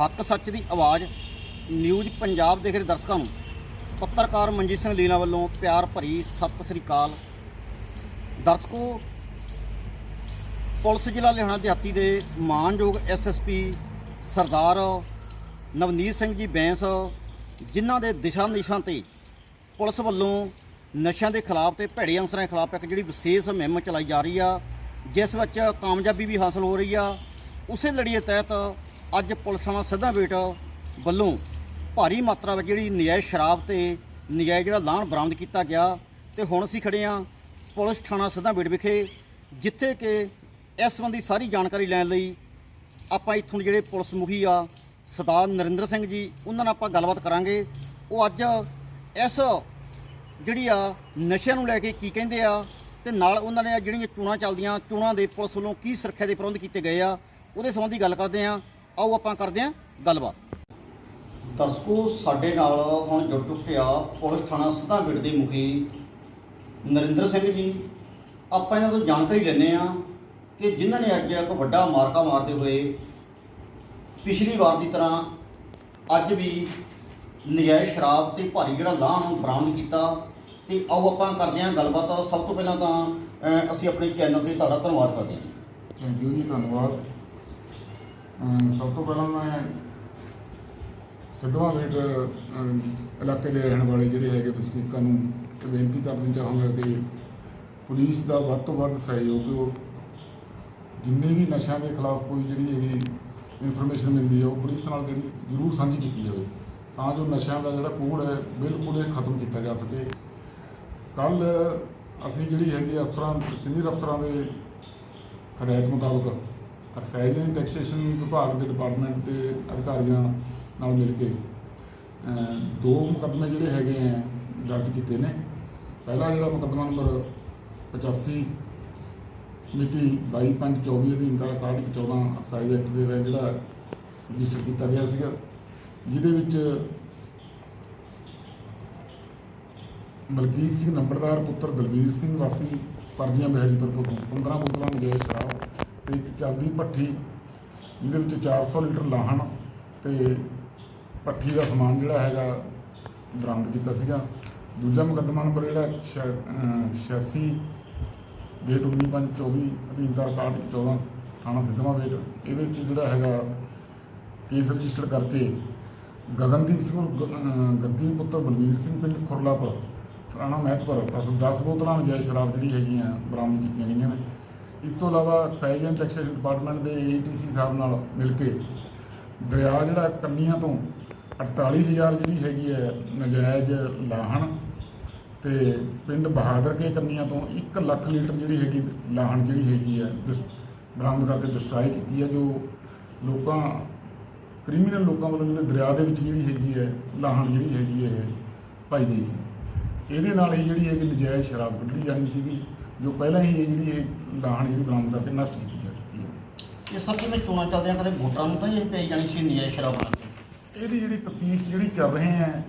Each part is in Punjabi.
ਹੱਕ ਸੱਚ ਦੀ ਆਵਾਜ਼ ਨਿਊਜ਼ ਪੰਜਾਬ ਦੇਖ ਰਹੇ ਦਰਸ਼ਕਾਂ ਨੂੰ। ਪੱਤਰਕਾਰ ਮਨਜੀਤ ਸਿੰਘ ਲੀਨਾ ਵੱਲੋਂ ਪਿਆਰ ਭਰੀ ਸਤਿ ਸ੍ਰੀ ਅਕਾਲ। ਦਰਸ਼ਕੋ, ਪੁਲਿਸ ਜ਼ਿਲ੍ਹਾ ਲੁਧਿਆਣਾ ਦਿਹਾਤੀ ਦੇ ਮਾਨਯੋਗ ਐਸਐਸਪੀ ਸਰਦਾਰ ਨਵਨੀਤ ਸਿੰਘ ਜੀ ਬੈਂਸ, ਜਿਨ੍ਹਾਂ ਦੇ ਦਿਸ਼ਾ ਨਿਸ਼ਾਂ ਤੇ ਪੁਲਿਸ ਵੱਲੋਂ ਨਸ਼ਿਆਂ ਦੇ ਖਿਲਾਫ ਤੇ ਭੈੜੇ ਅਨਸਰਾਂ ਖਿਲਾਫ ਇੱਕ ਜਿਹੜੀ ਵਿਸ਼ੇਸ਼ ਮੁਹਿੰਮ ਚਲਾਈ ਜਾ ਰਹੀ ਆ, ਜਿਸ ਵਿੱਚ ਕਾਮਯਾਬੀ ਵੀ ਹਾਸਲ ਹੋ ਰਹੀ ਆ। ਉਸੇ ਲੜੀਏ ਤਹਿਤ ਅੱਜ ਪੁਲਿਸ ਥਾਣਾ ਸਿੱਧਾ ਬੇਟ ਵੱਲੋਂ ਭਾਰੀ ਮਾਤਰਾ ਵਿੱਚ ਜਿਹੜੀ ਨਜਾਇਜ਼ ਸ਼ਰਾਬ ਤੇ ਨਜਾਇਜ਼ ਜਿਹੜਾ ਲਾਹਣ ਬਰਾਮਦ ਕੀਤਾ ਗਿਆ ਤੇ ਹੁਣ ਅਸੀਂ ਖੜੇ ਆ ਪੁਲਿਸ ਥਾਣਾ ਸਿੱਧਾ ਬੇਟ ਵਿਖੇ, ਜਿੱਥੇ ਕਿ ਇਸ ਸੰਬੰਧੀ ਸਾਰੀ ਜਾਣਕਾਰੀ ਲੈਣ ਲਈ ਆਪਾਂ ਇੱਥੋਂ ਦੇ ਜਿਹੜੇ ਪੁਲਿਸ ਮੁਖੀ ਆ, ਸਰਦਾਰ ਨਰਿੰਦਰ ਸਿੰਘ ਜੀ, ਉਹਨਾਂ ਨਾਲ ਆਪਾਂ ਗੱਲਬਾਤ ਕਰਾਂਗੇ। ਉਹ ਅੱਜ ਇਸ ਜਿਹੜੀ ਆ ਨਸ਼ਿਆਂ ਨੂੰ ਲੈ ਕੇ ਕੀ ਕਹਿੰਦੇ ਆ ਤੇ ਨਾਲ ਉਹਨਾਂ ਨੇ ਜਿਹੜੀਆਂ ਚੋਣਾਂ ਚੱਲਦੀਆਂ, ਚੋਣਾਂ ਦੇ ਪੁਲਿਸ ਵੱਲੋਂ ਕੀ ਸੁਰੱਖਿਆ ਦੇ ਪ੍ਰਬੰਧ ਕੀਤੇ ਗਏ ਆ, ਉਹਦੇ ਸੰਬੰਧੀ ਗੱਲ ਕਰਦੇ ਆ ਆਓ ਆਪਾਂ ਕਰਦੇ ਆ ਗੱਲਬਾਤ। ਦਰਸ਼ਕੋ ਸਾਡੇ ਨਾਲ ਹੁਣ ਜੁੜ ਚੁੱਕੇ ਆ ਪੁਲਿਸ ਥਾਣਾ ਸਿੱਧਾਂਬੇਟ ਦੇ ਮੁਖੀ ਨਰਿੰਦਰ ਸਿੰਘ ਜੀ। ਆਪਾਂ ਇਹਨਾਂ ਤੋਂ ਜਾਣਕਾਰੀ ਲੈਂਦੇ ਆ ਕਿ ਜਿਨ੍ਹਾਂ ਨੇ ਅੱਜ ਇੱਕ ਵੱਡਾ ਮਾਰਕਾ ਮਾਰਦੇ ਹੋਏ ਪਿਛਲੀ ਵਾਰ ਦੀ ਤਰ੍ਹਾਂ ਅੱਜ ਵੀ ਨਜਾਇਜ਼ ਸ਼ਰਾਬ ਤੇ ਭਾਰੀ ਜਿਹੜਾ ਲਾਹ ਨੂੰ ਬਰਾਮਦ ਕੀਤਾ। ਤੇ ਆਓ ਆਪਾਂ ਕਰਦੇ ਹਾਂ ਗੱਲਬਾਤ। ਸਭ ਤੋਂ ਪਹਿਲਾਂ ਤਾਂ ਅਸੀਂ ਆਪਣੇ ਚੈਨਲ ਤੇ ਤੁਹਾਡਾ ਧੰਨਵਾਦ ਕਰਦੇ ਹਾਂ। ਥੈਂਕ ਯੂ ਜੀ ਧੰਨਵਾਦ। ਸਭ ਤੋਂ ਪਹਿਲਾਂ ਮੈਂ ਸਿੱਧਵਾਂ ਵੇਟ ਇਲਾਕੇ ਦੇ ਰਹਿਣ ਵਾਲੇ ਜਿਹੜੇ ਹੈਗੇ ਵਸਨੀਕਾਂ ਨੂੰ ਇਹ ਬੇਨਤੀ ਕਰਨੀ ਚਾਹਾਂਗਾ ਕਿ ਪੁਲਿਸ ਦਾ ਵੱਧ ਤੋਂ ਵੱਧ ਸਹਿਯੋਗ ਦਿਓ। ਜਿੰਨੇ ਵੀ ਨਸ਼ਿਆਂ ਦੇ ਖਿਲਾਫ ਕੋਈ ਜਿਹੜੀ ਹੈਗੀ ਇਨਫੋਰਮੇਸ਼ਨ ਮਿਲਦੀ ਹੈ, ਉਹ ਪੁਲਿਸ ਨਾਲ ਜਿਹੜੀ ਜ਼ਰੂਰ ਸਾਂਝੀ ਕੀਤੀ ਜਾਵੇ ਤਾਂ ਜੋ ਨਸ਼ਿਆਂ ਦਾ ਜਿਹੜਾ ਕੋੜ ਹੈ, ਬਿਲਕੁਲ ਇਹ ਖਤਮ ਕੀਤਾ ਜਾ ਸਕੇ। ਕੱਲ ਅਸੀਂ ਜਿਹੜੀ ਹੈਗੀ ਅਫਸਰਾਂ, ਸੀਨੀਅਰ ਅਫਸਰਾਂ ਦੇ ਹਦਾਇਤ ਮੁਤਾਬਕ ਐਕਸਾਈਜ਼ ਐਂਡ ਟੈਕਸੇਸ਼ਨ ਵਿਭਾਗ ਦੇ ਡਿਪਾਰਟਮੈਂਟ ਦੇ ਅਧਿਕਾਰੀਆਂ ਨਾਲ ਮਿਲ ਕੇ ਦੋ ਮੁਕੱਦਮੇ ਜਿਹੜੇ ਹੈਗੇ ਆ, ਦਰਜ ਕੀਤੇ ਨੇ। ਪਹਿਲਾ ਜਿਹੜਾ ਮੁਕੱਦਮਾ ਨੰਬਰ 85 ਮਿਤੀ 22/5/24 ਅਧੀਨ ਦਾ 6114 ਐਕਸਾਈਜ਼ ਐਕਟ ਦੇ ਵਿੱਚ ਜਿਹੜਾ ਰਜਿਸਟਰ ਕੀਤਾ ਗਿਆ ਸੀਗਾ, ਜਿਹਦੇ ਵਿੱਚ ਮਲਕੀਤ ਸਿੰਘ ਨੰਬਰਦਾਰ ਪੁੱਤਰ ਦਲਵੀਰ ਸਿੰਘ ਵਾਸੀ ਪਰਜੀਆਂ ਮਹਿਲਪੁਰ ਤੋਂ 15 ਬੋਤਲਾਂ ਨਜਾਇਜ਼ ਸ਼ਰਾਬ ਤੇ ਇੱਕ ਚੱਲਦੀ ਭੱਠੀ ਜਿਹਦੇ ਵਿੱਚ 400 ਲੀਟਰ ਲਾਹਣ ਤੇ ਭੱਠੀ ਦਾ ਸਮਾਨ ਜਿਹੜਾ ਹੈਗਾ ਬਰਾਮਦ ਕੀਤਾ ਸੀਗਾ। ਦੂਜਾ ਮੁਕੱਦਮਾ ਨੰਬਰ ਜਿਹੜਾ 86 ਗੇਟ 19/5/24 ਅਧੀਨ ਦਾ 6114 ਥਾਣਾ ਸਿੱਧਵਾਂ ਵੇਟ ਇਹਦੇ ਵਿੱਚ ਜਿਹੜਾ ਹੈਗਾ ਕੇਸ ਰਜਿਸਟਰ ਕਰਕੇ ਗਗਨਦੀਪ ਸਿੰਘ ਗੱਦੀ ਪੁੱਤਰ ਬਲਵੀਰ ਸਿੰਘ ਪਿੰਡ ਖੁਰਲਾਪੁਰ ਥਾਣਾ ਮਹਿਤਪੁਰ, ਪਾਸੋਂ 10 ਬੋਤਲਾਂ ਨਜਾਇਜ਼ ਸ਼ਰਾਬ ਜਿਹੜੀ ਹੈਗੀਆਂ ਬਰਾਮਦ ਕੀਤੀਆਂ ਗਈਆਂ ਨੇ। ਇਸ ਤੋਂ ਇਲਾਵਾ ਐਕਸਾਈਜ਼ ਐਂਡ ਟੈਕਸੇਸ਼ਨ ਡਿਪਾਰਟਮੈਂਟ ਦੇ ਏਟੀਸੀ ਸਾਹਿਬ ਨਾਲ ਮਿਲ ਕੇ ਦਰਿਆ ਜਿਹੜਾ ਕੰਨੀਆਂ ਤੋਂ 48000 ਜਿਹੜੀ ਹੈਗੀ ਹੈ ਨਜਾਇਜ਼ ਲਾਹਣ ਤੇ ਪਿੰਡ ਬਹਾਦਰ ਕੇ ਕੰਨੀਆਂ ਤੋਂ 1 ਲੱਖ ਲੀਟਰ ਜਿਹੜੀ ਹੈਗੀ ਲਾਹਣ ਜਿਹੜੀ ਹੈਗੀ ਹੈ ਡਿਸ- ਬਰਾਮਦ ਕਰਕੇ ਡਿਸਟਰਾਈ ਕੀਤੀ ਹੈ, ਜੋ ਲੋਕਾਂ, ਕ੍ਰਿਮੀਨਲ ਲੋਕਾਂ ਵੱਲੋਂ ਜਿਹੜੇ ਦਰਿਆ ਦੇ ਵਿੱਚ ਜਿਹੜੀ ਹੈਗੀ ਹੈ ਲਾਹਣ ਜਿਹੜੀ ਹੈਗੀ ਹੈ, ਇਹ ਪਾਈ ਗਈ ਸੀ। ਇਹਦੇ ਨਾਲ ਹੀ ਜਿਹੜੀ ਹੈ ਕਿ ਨਜਾਇਜ਼ ਸ਼ਰਾਬ ਕੱਢੀ ਜਾਣੀ ਸੀਗੀ। ਜੋ ਪਹਿਲਾਂ ਹੀ ਇਹ ਜਿਹੜੀ ਇਹ ਲਾਹਣ ਜਿਹੜੀ ਬਰਾਮਦ ਕਰਕੇ ਨਸ਼ਟ ਕੀਤੀ ਜਾ ਚੁੱਕੀ ਹੈ। ਇਹ ਸਭ ਜਿਵੇਂ ਚੋਣਾਂ ਚੱਲਦੀਆਂ ਕਦੇ ਵੋਟਰਾਂ ਨੂੰ ਤਾਂ ਇਹ ਪਈ ਜਾਣੀ ਸੀ ਨਜਾਇਜ਼ ਸ਼ਰਾਬ ਨਾਲ। ਇਹਦੀ ਜਿਹੜੀ ਤਫਤੀਸ਼ ਜਿਹੜੀ ਕਰ ਰਹੇ ਹੈ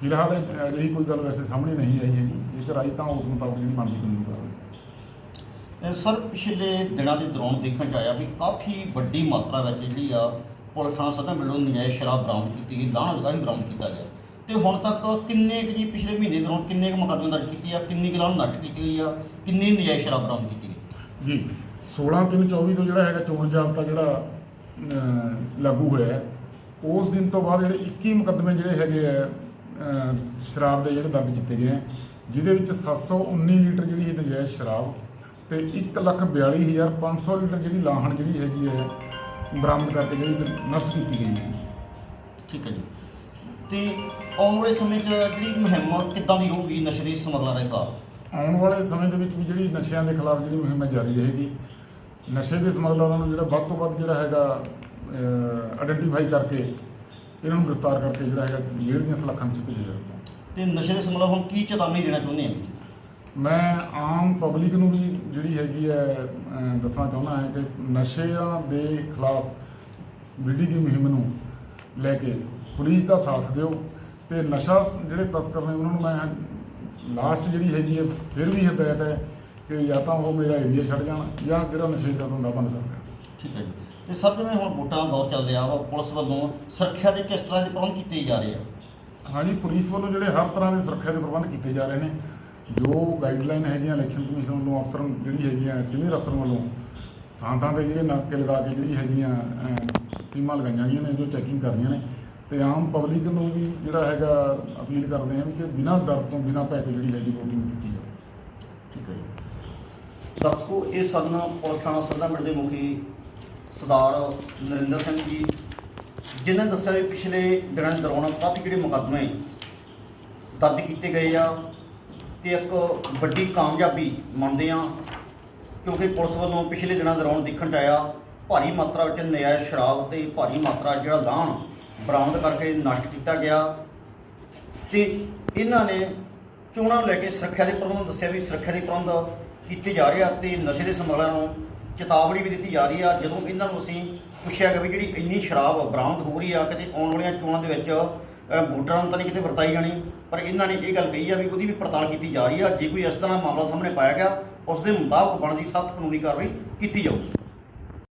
ਫਿਲਹਾਲ ਇਹ- ਅਜਿਹੀ ਕੋਈ ਗੱਲ ਵੈਸੇ ਸਾਹਮਣੇ ਨਹੀਂ ਆਈ ਹੈਗੀ। ਜੇਕਰ ਆਈ ਤਾਂ ਉਸ ਮੁਤਾਬਕ ਜਿਹੜੀ ਬਣਦੀ ਕਾਨੂੰਨੀ ਕਾਰਵਾਈ। ਸਰ ਪਿਛਲੇ ਦਿਨਾਂ ਦੇ ਦੌਰਾਨ ਦੇਖਣ ਚ ਆਇਆ ਵੀ ਕਾਫੀ ਵੱਡੀ ਮਾਤਰਾ ਵਿੱਚ ਜਿਹੜੀ ਆ ਪੁਲਿਸ ਥਾਣਾ ਸਦਾ ਮਿਲੋ ਨਜਾਇਜ਼ ਸ਼ਰਾਬ ਬਰਾਮਦ ਕੀਤੀ ਗਈ ਲਾਹਣ ਵਗਾ ਵੀ ਬਰਾਮਦ ਕੀਤਾ ਗਿਆ। ਤੇ ਹੁਣ ਤੱਕ ਕਿੰਨੇ ਕੁ ਜੀ ਪਿਛਲੇ ਮਹੀਨੇ ਦੌਰਾਨ ਕਿੰਨੇ ਕੁ ਮੁਕੱਦਮੇ ਦਰਜ ਕੀਤੇ ਆ ਕਿੰਨੀ ਕੁ ਲਾਹਣ ਨੱਠ ਕੀਤੀ ਗਈ ਆ ਕਿੰਨੀ ਨਜਾਇਜ਼ ਸ਼ਰਾਬ ਬਰਾਮਦ ਕੀਤੀ ਗਈ? ਜੀ 16 3 24 ਤੋਂ ਜਿਹੜਾ ਹੈਗਾ ਚੋਣ ਜਾਬਤਾ ਜਿਹੜਾ ਅਹ, ਲਾਗੂ ਹੋਇਆ ਹੈ, ਉਸ ਦਿਨ ਤੋਂ ਬਾਅਦ ਜਿਹੜੇ 21 ਮੁਕੱਦਮੇ ਜਿਹੜੇ ਹੈਗੇ ਆ ਅਹ, ਸ਼ਰਾਬ ਦੇ ਜਿਹੜੇ ਦਰਜ ਕੀਤੇ ਗਏ ਆ ਜਿਹਦੇ ਵਿੱਚ 719 ਲੀਟਰ ਜਿਹੜੀ ਹੈ ਨਜਾਇਜ਼ ਸ਼ਰਾਬ ਤੇ 142500 ਲੀਟਰ ਜਿਹੜੀ ਲਾਹਣ ਜਿਹੜੀ ਹੈਗੀ ਹੈ ਬਰਾਮਦ ਕਰਕੇ ਜਿਹੜੀ ਨਸ਼ਟ ਕੀਤੀ ਗਈ ਹੈ। ਠੀਕ ਹੈ ਜੀ। ਤੇ ਆਉਣ ਵਾਲੇ ਸਮੇਂ 'ਚ ਜਿਹੜੀ ਮੁਹਿੰਮ ਕਿੱਦਾਂ ਦੀ ਰਹੂਗੀ ਨਸ਼ੇ ਦੇ ਸਮਗਲਰਾਂ ਦੇ ਖਿਲਾਫ? ਆਉਣ ਵਾਲੇ ਸਮੇਂ ਦੇ ਵਿੱਚ ਵੀ ਜਿਹੜੀ ਨਸ਼ਿਆਂ ਦੇ ਖਿਲਾਫ ਜਿਹੜੀ ਮੁਹਿੰਮ ਜਾਰੀ ਰਹੇਗੀ ਨਸ਼ੇ ਦੇ ਸਮਗਲਰਾਂ ਨੂੰ ਜਿਹੜਾ ਵੱਧ ਤੋਂ ਵੱਧ ਜਿਹੜਾ ਹੈਗਾ ਆਇਡੈਂਟੀਫਾਈ ਕਰਕੇ ਇਹਨਾਂ ਨੂੰ ਗ੍ਰਿਫਤਾਰ ਕਰਕੇ ਜਿਹੜਾ ਹੈਗਾ ਜੇਲ੍ਹ ਦੀਆਂ ਸਲਾਖਾਂ ਵਿੱਚ ਭੇਜਿਆ ਜਾਵੇਗਾ ਤੇ ਨਸ਼ੇ ਦੇ ਸਮਗਲਰ ਹੁਣ ਕੀ ਚੇਤਾਵਨੀ ਦੇਣਾ ਚਾਹੁੰਦੇ ਆ ਮੈਂ ਆਮ ਪਬਲਿਕ ਨੂੰ ਵੀ ਜਿਹੜੀ ਹੈਗੀ ਹੈ ਦੱਸਣਾ ਚਾਹੁੰਦਾ ਹਾਂ ਕਿ ਨਸ਼ਿਆਂ ਦੇ ਖਿਲਾਫ ਵਿਡੀ ਦੀ ਮੁਹਿੰਮ ਨੂੰ ਲੈ ਕੇ ਪੁਲਿਸ ਦਾ ਸਾਥ ਦਿਓ। ਤੇ ਨਸ਼ਾ ਜਿਹੜੇ ਤਸਕਰ ਨੇ ਉਹਨਾਂ ਨੂੰ ਮੈਂ ਲਾਸਟ ਜਿਹੜੀ ਹੈਗੀ ਹੈ ਫਿਰ ਵੀ ਹਦਾਇਤ ਹੈ ਕਿ ਜਾਂ ਤਾਂ ਉਹ ਮੇਰਾ ਏਰੀਆ ਛੱਡ ਜਾਣ ਜਾਂ ਜਿਹੜਾ ਨਸ਼ੇ ਦਾ ਧੰਦਾ ਬੰਦ ਕਰ ਦੇਣ। ਠੀਕ ਹੈ ਜੀ। ਤੇ ਸਰ ਜਿਵੇਂ ਹੁਣ ਵੋਟਾਂ ਦਾ ਦੌਰ ਚੱਲ ਰਿਹਾ ਵਾ ਪੁਲਿਸ ਵੱਲੋਂ ਸੁਰੱਖਿਆ ਦੇ ਕਿਸ ਤਰ੍ਹਾਂ ਦੇ ਪ੍ਰਬੰਧ ਕੀਤੇ ਜਾ ਰਹੇ ਆ? ਹਾਂਜੀ ਪੁਲਿਸ ਵੱਲੋਂ ਜਿਹੜੇ ਹਰ ਤਰ੍ਹਾਂ ਦੇ ਸੁਰੱਖਿਆ ਦੇ ਪ੍ਰਬੰਧ ਕੀਤੇ ਜਾ ਰਹੇ ਨੇ। ਜੋ ਗਾਈਡਲਾਈਨ ਹੈਗੀਆਂ ਇਲੈਕਸ਼ਨ ਕਮਿਸ਼ਨ ਵੱਲੋਂ ਅਫਸਰ ਜਿਹੜੀ ਹੈਗੀਆਂ ਸੀਨੀਅਰ ਅਫਸਰ ਵੱਲੋਂ ਥਾਂ ਥਾਂ ਤੇ ਜਿਹੜੇ ਨਾਕੇ ਲਗਾ ਕੇ ਜਿਹੜੀ ਹੈਗੀਆਂ ਟੀਮਾਂ ਲਗਾਈਆਂ ਗਈਆਂ ਨੇ ਜੋ ਚੈਕਿੰਗ ਕਰਦੀਆਂ ਨੇ ਤੇ ਆਮ ਪਬਲਿਕ ਨੂੰ ਵੀ ਜਿਹੜਾ ਹੈਗਾ ਅਪੀਲ ਕਰਦੇ ਹਾਂ ਕਿ ਬਿਨਾਂ ਡਰ ਤੋਂ, ਬਿਨਾਂ ਭੈ ਤੋਂ ਜਿਹੜੀ ਹੈਗੀ VOTING ਕੀਤੀ ਜਾਵੇ। ਠੀਕ ਹੈ ਜੀ। ਦੱਸੋ, ਇਹ ਸਨ ਪੁਲਿਸ ਥਾਣਾ ਸਦਰ ਦੇ ਮੁਖੀ ਸਰਦਾਰ ਨਰਿੰਦਰ ਸਿੰਘ ਜੀ, ਜਿਨ੍ਹਾਂ ਨੇ ਦੱਸਿਆ ਵੀ ਪਿਛਲੇ ਦਿਨਾਂ ਦੌਰਾਨ ਕਾਫੀ ਜਿਹੜੇ ਮੁਕੱਦਮੇ ਦਰਜ ਕੀਤੇ ਗਏ ਆ ਤੇ ਇੱਕ ਵੱਡੀ ਕਾਮਯਾਬੀ ਮੰਨਦੇ ਆ ਕਿਉਂਕਿ ਪੁਲਿਸ ਵੱਲੋਂ ਪਿਛਲੇ ਦਿਨਾਂ ਦੌਰਾਨ ਦੇਖਣ 'ਚ ਆਇਆ, ਭਾਰੀ ਮਾਤਰਾ ਵਿੱਚ ਨਜਾਇਜ਼ ਸ਼ਰਾਬ ਤੇ ਭਾਰੀ ਮਾਤਰਾ ਜਿਹੜਾ ਲਾਹਣ ਬਰਾਮਦ ਕਰਕੇ ਨਸ਼ਟ ਕੀਤਾ ਗਿਆ ਤੇ ਇਹਨਾਂ ਨੇ ਚੋਣਾਂ ਨੂੰ ਲੈ ਕੇ ਸੁਰੱਖਿਆ ਦੇ ਪ੍ਰਬੰਧ ਦੱਸਿਆ ਵੀ ਸੁਰੱਖਿਆ ਦੇ ਪ੍ਰਬੰਧ ਕੀਤੇ ਜਾ ਰਹੇ ਆ ਤੇ ਨਸ਼ੇ ਦੇ ਸਮਗਲਰਾਂ ਨੂੰ ਚੇਤਾਵਨੀ ਵੀ ਦਿੱਤੀ ਜਾ ਰਹੀ ਆ। ਜਦੋਂ ਇਹਨਾਂ ਨੂੰ ਅਸੀਂ ਪੁੱਛਿਆ ਗਿਆ ਵੀ ਜਿਹੜੀ ਇੰਨੀ ਸ਼ਰਾਬ ਬਰਾਮਦ ਹੋ ਰਹੀ ਆ, ਕਿਤੇ ਆਉਣ ਵਾਲੀਆਂ ਚੋਣਾਂ ਦੇ ਵਿੱਚ ਵੋਟਰਾਂ ਨੂੰ ਤਾਂ ਨਹੀਂ ਕਿਤੇ ਵਰਤਾਈ ਜਾਣੀ, ਪਰ ਇਹਨਾਂ ਨੇ ਇਹ ਗੱਲ ਕਹੀ ਆ ਵੀ ਉਹਦੀ ਵੀ ਪੜਤਾਲ ਕੀਤੀ ਜਾ ਰਹੀ ਆ। ਜੇ ਕੋਈ ਇਸ ਤਰ੍ਹਾਂ ਮਾਮਲਾ ਸਾਹਮਣੇ ਪਾਇਆ ਗਿਆ, ਉਸ ਦੇ ਮੁਤਾਬਕ ਬਣਦੀ ਸਖਤ ਕਾਨੂੰਨੀ ਕਾਰਵਾਈ ਕੀਤੀ ਜਾਊਗੀ।